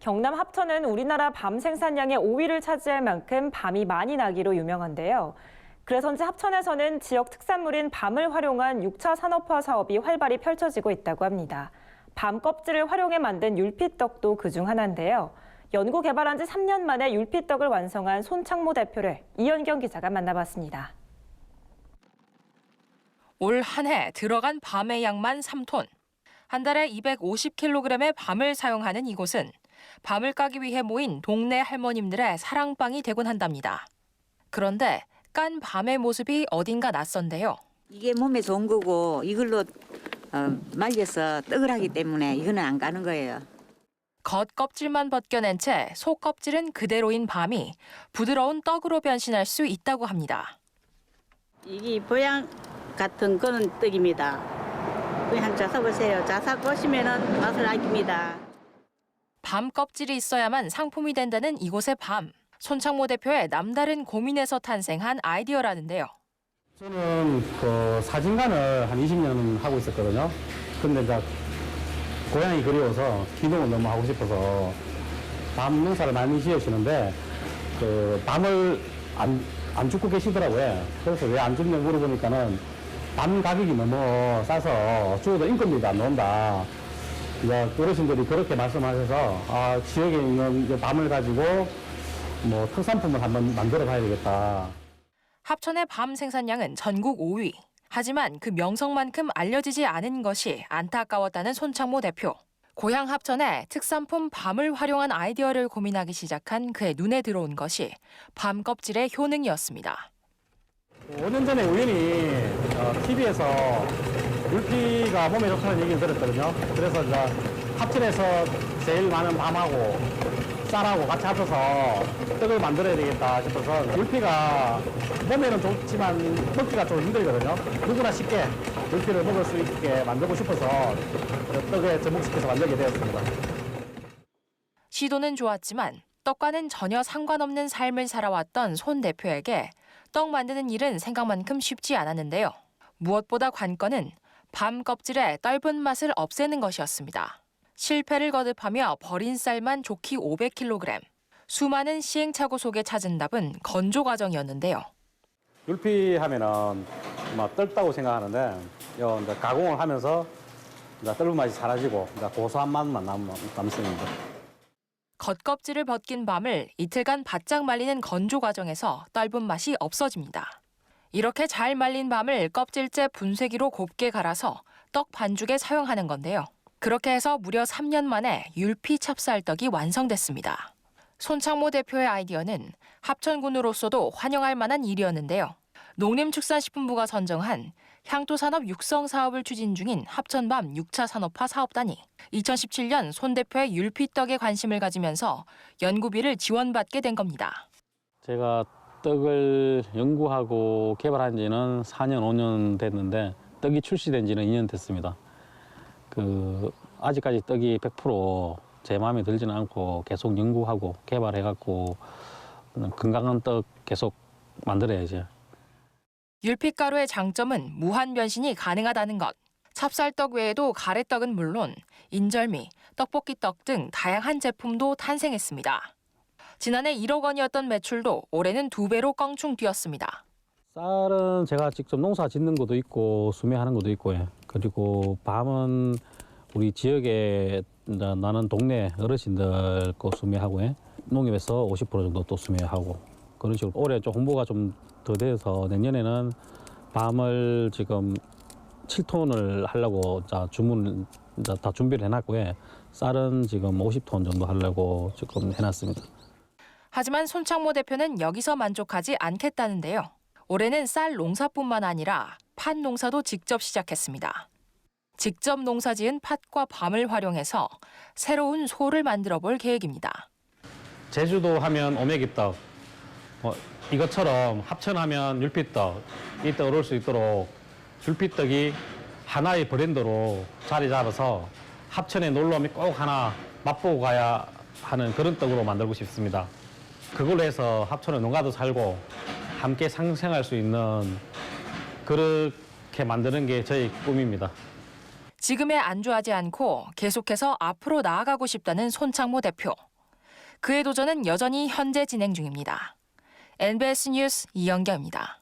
경남 합천은 우리나라 밤 생산량의 5위를 차지할 만큼 밤이 많이 나기로 유명한데요. 그래서인지 합천에서는 지역 특산물인 밤을 활용한 6차 산업화 사업이 활발히 펼쳐지고 있다고 합니다. 밤 껍질을 활용해 만든 율피떡도 그중 하나인데요. 연구 개발한 지 3년 만에 율피떡을 완성한 손창모 대표를 이현경 기자가 만나봤습니다. 올 한 해 들어간 밤의 양만 3톤. 한 달에 250kg의 밤을 사용하는 이곳은 밤을 까기 위해 모인 동네 할머님들의 사랑방이 되곤 한답니다. 그런데 깐 밤의 모습이 어딘가 낯선데요. 이게 몸에 좋은 거고 이걸로 어, 말려서 떡을 하기 때문에 이거는 안 가는 거예요. 겉 껍질만 벗겨낸 채 속 껍질은 그대로인 밤이 부드러운 떡으로 변신할 수 있다고 합니다. 이게 보양 같은 그런 떡입니다. 그냥 한번 써보세요. 자사 보시면은 맛을 아깁니다. 밤 껍질이 있어야만 상품이 된다는 이곳의 밤. 손창모 대표의 남다른 고민에서 탄생한 아이디어라는데요. 저는 그 사진관을 한 20년 하고 있었거든요. 근데 이제 고향이 그리워서 기동을 너무 하고 싶어서 밤 농사를 많이 지으시는데 그 밤을 안, 안 죽고 계시더라고요. 그래서 왜 안 죽냐 물어보니까는 밤 가격이 너무 싸서 죽어도 인건비도 안 나온다. 이제 어르신들이 그렇게 말씀하셔서 아, 지역에 있는 밤을 가지고 뭐 특산품을 한번 만들어 봐야 되겠다. 합천의 밤 생산량은 전국 5위. 하지만 그 명성만큼 알려지지 않은 것이 안타까웠다는 손창모 대표. 고향 합천에 특산품 밤을 활용한 아이디어를 고민하기 시작한 그의 눈에 들어온 것이 밤 껍질의 효능이었습니다. 5년 전에 우연히 TV에서 물피가 몸에 좋다는 얘기를 들었거든요. 그래서 이제 합천에서 제일 많은 밤하고 쌀하고 같이 합쳐서 떡을 만들어야 되겠다 싶어서 물피가 몸에는 좋지만 먹기가 좀 힘들거든요. 누구나 쉽게 물피를 먹을 수 있게 만들고 싶어서 떡에 접목시켜서 만들게 되었습니다. 시도는 좋았지만 떡과는 전혀 상관없는 삶을 살아왔던 손 대표에게 떡 만드는 일은 생각만큼 쉽지 않았는데요. 무엇보다 관건은 밤 껍질의 떫은 맛을 없애는 것이었습니다. 실패를 거듭하며 버린 쌀만 좋기 500kg. 수많은 시행착오 속에 찾은 답은 건조 과정이었는데요. 물피 하면은 막 떫다고 생각하는데 요 이제 가공을 하면서 이제 떫은 맛이 사라지고 이제 고소한 맛만 남, 남습니다. 겉껍질을 벗긴 밤을 이틀간 바짝 말리는 건조 과정에서 떫은 맛이 없어집니다. 이렇게 잘 말린 밤을 껍질째 분쇄기로 곱게 갈아서 떡 반죽에 사용하는 건데요. 그렇게 해서 무려 3년 만에 율피 찹쌀떡이 완성됐습니다. 손창모 대표의 아이디어는 합천군으로서도 환영할 만한 일이었는데요. 농림축산식품부가 선정한 향토산업 육성 사업을 추진 중인 합천밤 6차 산업화 사업단이 2017년 손 대표의 율피떡에 관심을 가지면서 연구비를 지원받게 된 겁니다. 제가 떡을 연구하고 개발한 지는 4년, 5년 됐는데 떡이 출시된 지는 2년 됐습니다. 그 아직까지 떡이 100%제 마음에 들지는 않고 계속 연구하고 개발해갖고 건강한 떡 계속 만들어야죠. 율피가루의 장점은 무한 변신이 가능하다는 것. 찹쌀떡 외에도 가래떡은 물론 인절미, 떡볶이떡 등 다양한 제품도 탄생했습니다. 지난해 1억 원이었던 매출도 올해는 두 배로 껑충 뛰었습니다. 쌀은 제가 직접 농사 짓는 것도 있고 수매하는 것도 있고 요 그리고 밤은 우리 지역에 나는 동네 어르신들 거 수매하고 요 농협에서 50% 정도 또 수매하고 그런 식으로 올해 좀 홍보가 좀 더 돼서 내년에는 밤을 지금 7톤을 하려고 자 이제 다 준비를 해놨고요 쌀은 지금 50톤 정도 하려고 지금 해놨습니다. 하지만 손창모 대표는 여기서 만족하지 않겠다는데요. 올해는 쌀 농사뿐만 아니라 팥 농사도 직접 시작했습니다. 직접 농사지은 팥과 밤을 활용해서 새로운 소를 만들어 볼 계획입니다. 제주도 하면 오메기떡, 뭐 이것처럼 합천하면 율피떡, 이 떡을 올수 있도록 율피떡이 하나의 브랜드로 자리 잡아서 합천에 놀러 오면 꼭 하나 맛보고 가야 하는 그런 떡으로 만들고 싶습니다. 그걸로 해서 합천에 농가도 살고 함께 상생할 수 있는 그렇게 만드는 게 저희 꿈입니다. 지금에 안주하지 않고 계속해서 앞으로 나아가고 싶다는 손창모 대표. 그의 도전은 여전히 현재 진행 중입니다. NBS 뉴스 이영경입니다.